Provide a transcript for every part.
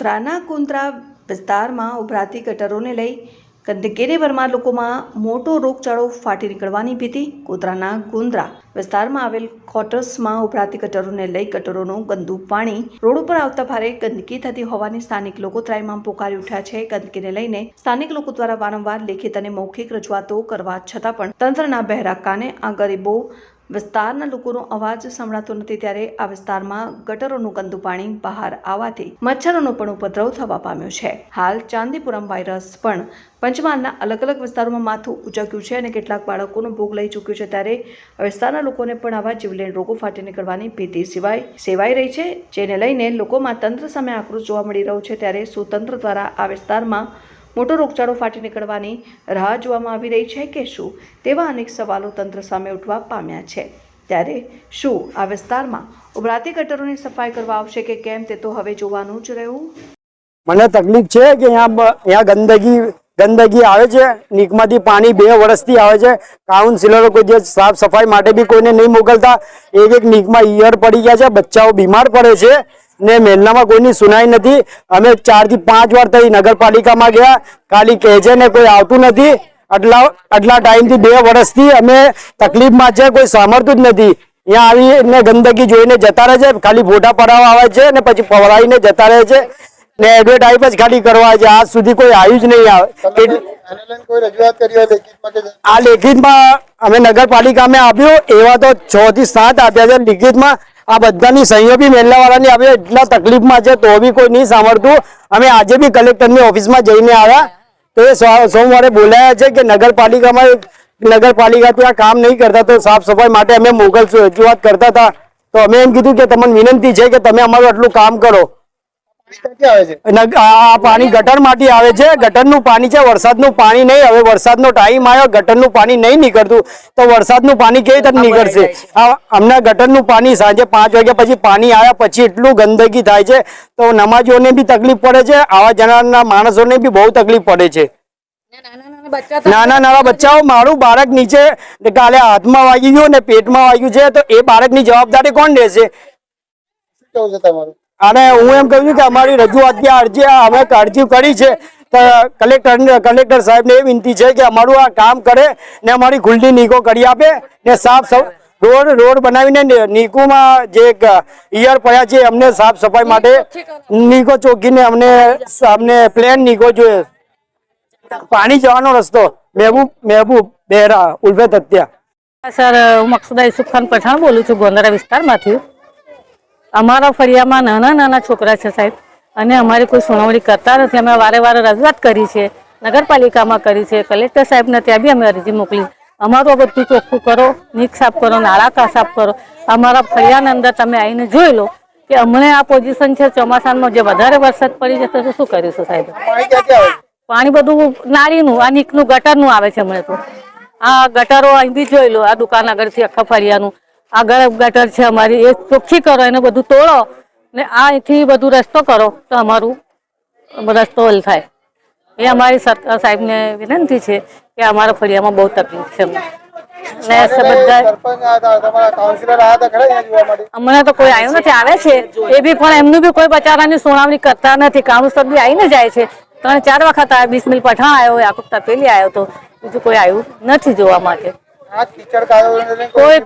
કોતરાના કુંદ્રા વિસ્તારમાં ઉભરાતી ગટરોને લઈ ગંદકીને ભરમાર લોકોમાં મોટો રોગચાળો ફાટી નીકળવાની ભીતિ. ગોધરાના ગુંદરા વિસ્તારમાં આવેલ ક્વાર્ટર્સમાં ઉભરાતી ગટરોને લઈ ગટરોનું ગંદુ પાણી રોડ ઉપર આવતા ભારે ગંદકી થતી હોવાની સ્થાનિક લોકો ત્રાયમાં પોકારી ઉઠ્યા છે. ગંદકીને લઈને સ્થાનિક લોકો દ્વારા વારંવાર લેખિત અને મૌખિક રજૂઆતો કરવા છતાં પણ તંત્રના બહેરા કાને આ ગરીબો વિસ્તારના લોકોનો અવાજ સંભળાતો નથી ત્યારે આ વિસ્તારમાં ગટરોનું ગંદુ પાણી બહાર આવવાથી મચ્છરોનો પણ ઉપદ્રવ થવા પામ્યો છે. હાલ ચાંદીપુરમ વાયરસ પણ પંચમહાલના અલગ અલગ વિસ્તારોમાં માથું ઉચક્યું છે અને કેટલાક બાળકોનો ભોગ લઈ ચૂક્યું છે ત્યારે વિસ્તારના લોકોને પણ આવા જીવલેણ રોગો ફાટી નીકળવાની ભીતિ સિવાય સેવાઈ રહી છે, જેને લઈને લોકોમાં તંત્ર સામે આક્રોશ જોવા મળી રહ્યો છે ત્યારે સુતંત્ર દ્વારા આ વિસ્તારમાં મોટો રોગચાળો ફાટી નીકળવાની રાહ જોવામાં આવી રહી છે કે શું તેવા અનેક સવાલો તંત્ર સામે ઉઠવા પામ્યા છે. ત્યારે શું આ વિસ્તારમાં ઉભરાતી ગટરોની સફાઈ કરવા આવશે કે કેમ તે તો હવે જોવાનું જ રહ્યું. મને તકલીફ છે કે અહીંયા અહીંયા ગંદકી ગંદકી આવે છે, નીકમાંથી પાણી બે વર્ષથી આવે છે, કાઉન્સિલરો કોઈ દિવસ સાફ સફાઈ માટે બી કોઈને નહીં મોકલતા. એક એક નીકમાં ઈયર પડી ગયા છે, બચ્ચાઓ બીમાર પડે છે ને મહેલામાં કોઈની સુનાઈ નથી. અમે ચારથી પાંચ વાર થઈ નગરપાલિકામાં ગયા, ખાલી કહે છે ને કોઈ આવતું નથી. આટલા આટલા ટાઈમથી બે વર્ષથી અમે તકલીફમાં છે, કોઈ સાંભળતું જ નથી. અહીંયા આવીને ગંદકી જોઈને જતા રહે છે, ખાલી ફોટા પડાવવા આવે છે ને પછી પવડાવીને જતા રહે છે. ને એડવર્ટાઇઝ જ ખાલી કરવા છે. આજ સુધી કોઈ આવ્યું જ નહીં આવે. આ લેખિતમાં અમે નગરપાલિકામાં આપ્યું. એવા તો છ થી સાત આપ્યા છે. લેખિતમાં આ બધાની સંયોગી બી મેલ્લાવાળાની આવી. એટલા તકલીફમાં છે તો બી કોઈ નહીં સાંભળતું. અમે આજે બી કલેક્ટરની ઓફિસમાં જઈને આવ્યા. તો એ સોમવારે બોલાયા છે કે નગરપાલિકામાં નગરપાલિકા ત્યાં કામ નહીં કરતા તો સાફ સફાઈ માટે અમે મોકલશું. રજૂઆત કરતા હતા. તો અમે એમ કીધું કે તમને વિનંતી છે કે તમે અમારું આટલું કામ કરો. આ પાણી ગટરમાંથી આવે છે. ગટરનું પાણી છે વરસાદનું પાણી નહીં. હવે વરસાદનો ટાઈમ આવ્યો ગટરનું પાણી નહીં નીકળતું. તો વરસાદનું પાણી કેવી રીતે નીકળશે? આ હમણાં ગટરનું પાણી સાંજે પાંચ વાગ્યા પછી પાણી આવ્યા પછી એટલું ગંદકી થાય છે. તો નમાજીઓને બી તકલીફ પડે છે. આવા જણાના માણસોને બી બહુ તકલીફ પડે છે. નાના નાના બચ્ચાઓ મારું બાળક નીચે કાલે હાથમાં વાગી ગયું ને પેટમાં વાગ્યું છે તો એ બાળકની જવાબદારી કોણ લેશે? શું કેવું છે તમારું? અને હું એમ કહું છું કે અમારી રજૂઆત કે અરજી અમે અરજી કરી છે તો કલેક્ટર કલેક્ટર સાહેબને એ વિનંતી છે કે અમારું આ કામ કરે ને અમારી ખુલ્લી નીકો કરી આપે ને સાફ સફ- રોડ રોડ બનાવીને નીકુમાં જે ઇયર ઈયર પડ્યા છે અમને સાફ સફાઈ માટે નીકો ચોકીને અમને અમને પ્લેન નીકો જોઈએ. પાણી જવાનો રસ્તો મહેબૂબ મહેબૂબ બેરા ઉલ્ફે તત્યા સર હું મકસુદા યુસુફ ખાન પઠાણ બોલું છું ગોંદરા વિસ્તારમાંથી. અમારા ફળિયામાં નાના નાના છોકરા છે સાહેબ. અને અમારી કોઈ સુનાવણી કરતા નથી. અમે વારે વારે રજૂઆત કરી છે. નગરપાલિકામાં કરી છે. કલેક્ટર સાહેબને ત્યાં બી અમે અરજી મોકલી. અમારું બધું ચોખ્ખું કરો. નીક સાફ કરો નાળાકા સાફ કરો. અમારા ફળિયાની અંદર તમે આવીને જોઈ લો કે અમને આ પોઝિશન છે. ચોમાસામાં જે વધારે વરસાદ પડી જશે તો શું કરીશું સાહેબ? પાણી બધું નાળીનું આ નીકનું ગટરનું આવે છે હમણાં તો. આ ગટરો અહીં બી જોઈ લો. આ દુકાન આગળથી આખા ફરિયાનું ગરબ ગટર છે અમારી. એ ચોખ્ખી કરો એને બધું તોડો ને આ અહીંથી બધું રસ્તો કરો તો અમારું રસ્તો હલ થાય. એ અમારી સરકાર સાહેબને વિનંતી છે કે અમારા ફળિયામાં બહુ તકલીફ છે હમણાં તો કોઈ આવ્યું નથી આવે છે. એ બી પણ એમનું બી કોઈ બચારાની સુનાવણી કરતા નથી. કાઉન્સલર બી આવીને જાય છે. ત્રણ ચાર વખત આવ્યા બિસ્મિલ પઠાણ આવ્યો યાકુબ તપેલી આવ્યો તો. બીજું કોઈ આવ્યું નથી જોવા માટે. કોઈ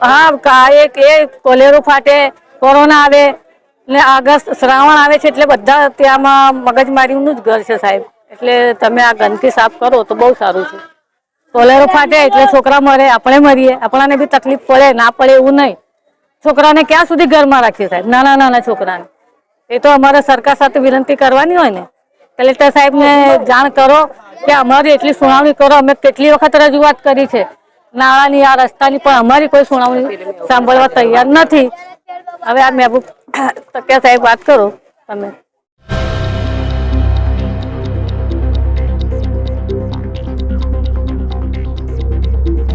હા કા- એક એ કોલેરો ફાટે કોરોના આવે ને આગસ્ટ શ્રાવણ આવે છે એટલે બધા ત્યાંમાં મગજમારીનું જ ઘર છે સાહેબ. એટલે તમે આ ગંદકી સાફ કરો તો બહુ સારું છે. કોલેરો ફાટે એટલે છોકરા મરે આપણે મરીએ. આપણાને બી તકલીફ પડે ના પડે એવું નહીં. છોકરાને ક્યાં સુધી ઘરમાં રાખીએ સાહેબ? નાના નાના છોકરાને. એ તો અમારે સરકાર સાથે વિનંતી કરવાની હોય ને. કલેક્ટર સાહેબને જાણ કરો કે અમારી એટલી સુનાવણી કરો, અમે કેટલી વખત રજૂઆત કરી છે. નાળાની આ રસ્તાની પણ અમારી કોઈ સુનાવણી સાંભળવા તૈયાર નથી. હવે આ મહેબૂબ તકિયા સાહેબ વાત કરો તમે.